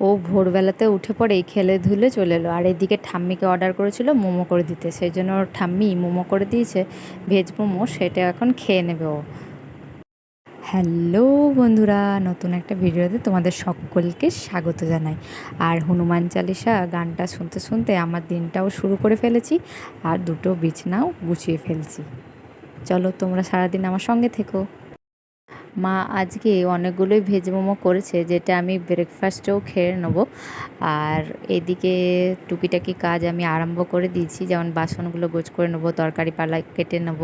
ও ভোরবেলাতে উঠে পড়েই খেলে ধুলে চলে এলো। আর এদিকে ঠাম্মিকে অর্ডার করেছিল মোমো করে দিতে। সেই জন্য ওর ঠাম্মি মোমো করে দিয়েছে, ভেজ মোমো, সেটা এখন খেয়ে নেবে ও। হ্যালো বন্ধুরা, নতুন একটা ভিডিওতে তোমাদের সকলকে স্বাগত জানাই। আর হনুমান চালিসা গানটা শুনতে শুনতে আমার দিনটাও শুরু করে ফেলেছি, আর দুটো বিছনাও গুছিয়ে ফেলছি। চলো তোমরা সারাদিন আমার সঙ্গে থেকো। মা আজকে অনেকগুলোই ভেজ মোমো করেছে, যেটা আমি ব্রেকফাস্টেও খেয়ে নেব। আর এদিকে টুকিটাকি কাজ আমি আরম্ভ করে দিয়েছি, যেমন বাসনগুলো গোছ করে নেব, তরকারি পালা কেটে নেব।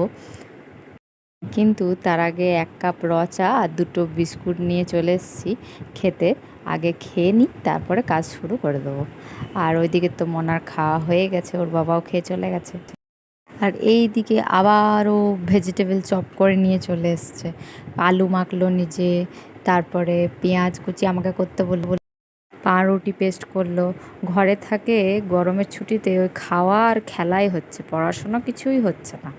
কিন্তু তার আগে এক কাপ র চা আর দুটো বিস্কুট নিয়ে চলে এসেছি খেতে। আগে খেয়ে নিই, তারপরে কাজ শুরু করে দেবো। আর ওইদিকে তো মনার খাওয়া হয়ে গেছে, ওর বাবাও খেয়ে চলে গেছে। আর এই দিকে আবারও ভেজিটেবল চপ করে নিয়ে চলে এসছে। আলু মাখলো নিজে, তারপরে পেঁয়াজ কুচি আমাকে করতে বলল পাউরুটি পেস্ট করল। ঘরে থাকে গরমের ছুটিতে ওই খাওয়া আর খেলাই হচ্ছে, পড়াশোনা কিছুই হচ্ছে না।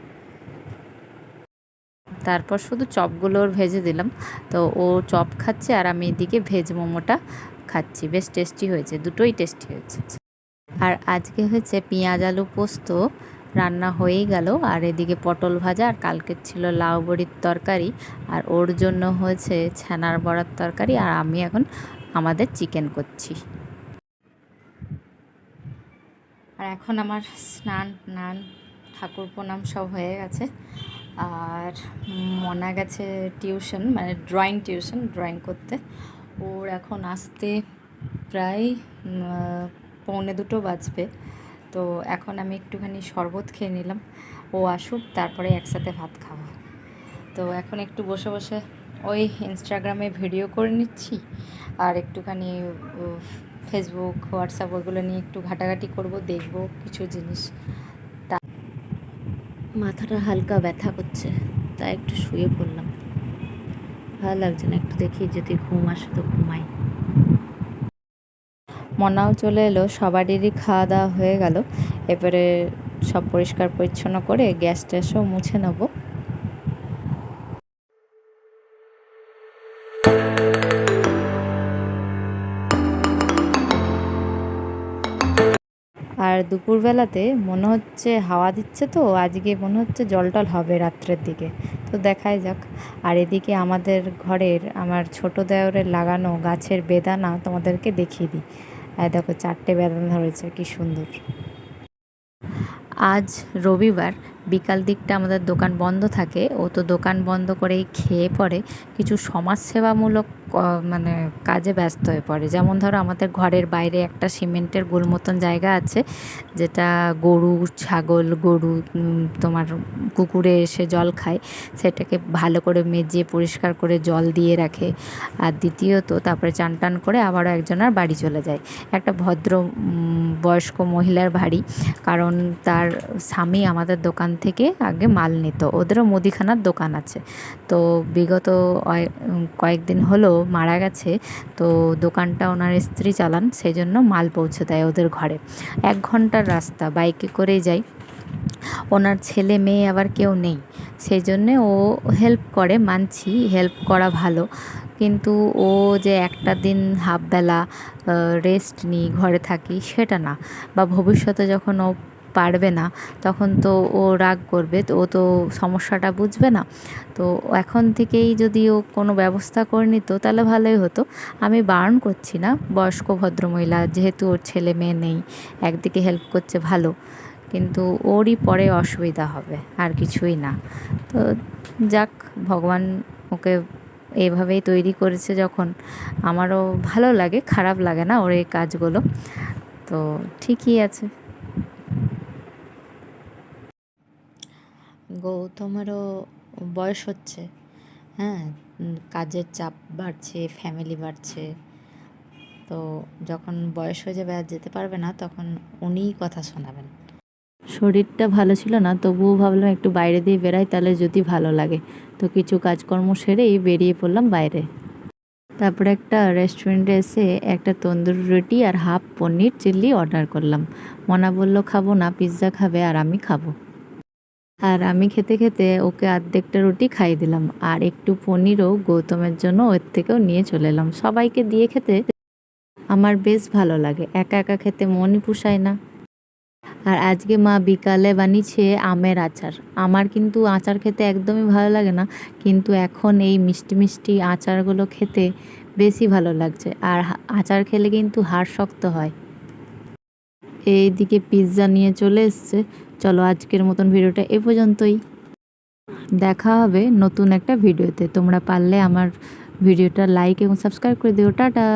তারপর শুধু চপগুলোর ভেজে দিলাম। তো ও চপ খাচ্ছে আর আমি এদিকে ভেজ মোমোটা খাচ্ছি। বেশ টেস্টি হয়েছে, দুটোই টেস্টি হয়েছে। আর আজকে হয়েছে পেঁয়াজ আলু পোস্ত রান্না হয়েই গেল। আর এদিকে পটল ভাজা আর কালকের ছিল লাউ বড়ির তরকারি। আর ওর জন্য হয়েছে ছানার বড়ার তরকারি। আর আমি এখন আমাদের চিকেন করছি। আর এখন আমার স্নান টান ঠাকুর প্রণাম সব হয়ে গেছে। আর মনা গেছে টিউশন মানে ড্রয়িং টিউশন, ড্রয়িং করতে। ওর এখন আসতে প্রায় পৌনে দুটো বাজবে। তো এখন আমি একটুখানি শরবত খেয়ে নিলাম। ও আসুক, তারপরে একসাথে ভাত খাব। তো এখন একটু বসে বসে ওই ইনস্টাগ্রামে ভিডিও করে নিচ্ছি। আর একটুখানি ফেসবুক হোয়াটসঅ্যাপ ওইগুলো নিয়ে একটু ঘাটাঘাটি করব, দেখব কিছু জিনিস। তা মাথাটা হালকা ব্যথা করছে, তাই একটু শুয়ে পড়লাম। ভালো লাগছে না, একটু দেখি যদি ঘুম আসে তো ঘুমাই। মনাও চলে এলো, সবারই খাওয়া দাওয়া হয়ে গেল। এবারে সব পরিষ্কার পরিচ্ছন্ন করে গ্যাস ট্যাসও মুছে নেব। আর দুপুরবেলাতে মনে হচ্ছে হাওয়া দিচ্ছে তো, আজকে মনে হচ্ছে জল টল হবে রাত্রের দিকে। তো দেখাই যাক। আর এদিকে আমাদের ঘরের, আমার ছোট দেওরের লাগানো গাছের বেদানা তোমাদেরকে দেখিয়ে দিই। আর দেখো চারটে বেদানা ধরেছে কি সুন্দর। আজ রবিবার বিকাল দিকটা আমাদের দোকান বন্ধ থাকে, ও তো দোকান বন্ধ করেই খেয়ে পড়ে। কিছু সমাজসেবামূলক মানে কাজে ব্যস্ত হয়ে পড়ে। যেমন ধরো আমাদের ঘরের বাইরে একটা সিমেন্টের গোল মতন জায়গা আছে, যেটা গরু, ছাগল, গরু তোমার কুকুরে এসে জল খায়, সেটাকে ভালো করে মেজিয়ে পরিষ্কার করে জল দিয়ে রাখে। আর দ্বিতীয়ত, তারপরে চান টান করে আবারও একজনের বাড়ি চলে যায়। একটা ভদ্র বয়স্ক মহিলার বাড়ি, কারণ তার স্বামী আমাদের দোকান থেকে আগে মাল নিত। ওদেরও মুদিখানার দোকান আছে। তো বিগত কয়েকদিন হলো মারা গেছে। তো দোকানটা ওনার স্ত্রী চালান সেই জন্য মাল পৌঁছে দেয় ওদের ঘরে। এক ঘণ্টার রাস্তা, বাইকে করেই যায়। ওনার ছেলে মেয়ে আবার কেউ নেই। সেই জন্যে ও হেল্প করে, মানছি হেল্প করা ভালো। কিন্তু ও যে একটা দিন হাফবেলা রেস্ট নিই, ঘরে থাকি, সেটা না। বা ভবিষ্যতে যখন ও পারবে না। তখন তো ও রাগ করবে, তো ও তো সমস্যাটা বুঝবে না। তো এখন থেকেই যদি ও কোনো ব্যবস্থা করে নিত, তাহলে ভালোই হতো। আমি বারণ করছি না, বয়স্ক ভদ্রমহিলা, যেহেতু ওর ছেলে মেয়ে নেই, একদিকে হেল্প করছে ভালো, কিন্তু ওরই পরে অসুবিধা হবে, আর কিছুই না। তো যাক, ভগবান ওকে এইভাবেই তৈরি করেছে যখন। আমারও ভালো লাগে, খারাপ লাগে না ওর এই কাজগুলো। তো ঠিকই আছে। গৌতমেরও বয়স হচ্ছে। হ্যাঁ কাজের চাপ বাড়ছে ফ্যামিলি বাড়ছে। তো যখন বয়স হয়ে যাবে আর যেতে পারবে না, তখন উনিই কথা শোনাবেন। শরীরটা ভালো ছিল না, তবুও ভাবলাম একটু বাইরে দিয়ে বেরাই তাহলে যদি ভালো লাগে। তো কিছু কাজকর্ম সেরেই বেরিয়ে পড়লাম বাইরে। তারপরে একটা রেস্টুরেন্টে এসে একটা তন্দুরি রুটি আর হাফ পনির চিল্লি অর্ডার করলাম। মনা বলল, খাব না পিৎজা খাবে আর আমি খাব। আর আমি খেতে খেতে ওকে অর্ধেকটা রুটি খাইয়ে দিলাম আর একটু পনিরও গৌতমের জন্য ওর থেকেও নিয়ে চলে এলাম। সবাইকে দিয়ে খেতে আমার বেশ ভালো লাগে। একা একা খেতে মনই পুষায় না। আর আজকে মা বিকালে বানিয়েছে আমের আচার। আমার কিন্তু আচার খেতে একদমই ভালো লাগে না, কিন্তু এখন এই মিষ্টি মিষ্টি আচারগুলো খেতে বেশি ভালো লাগছে। আর আচার খেলে কিন্তু হাড় শক্ত হয়। এইদিকে পিৎজা নিয়ে চলে এসছে। চলো আজকের মতন ভিডিওটা এ পর্যন্তই। দেখা হবে নতুন একটা ভিডিওতে। তোমরা পারলে আমার ভিডিওটা লাইক এবং সাবস্ক্রাইব করে দিও। টাটা!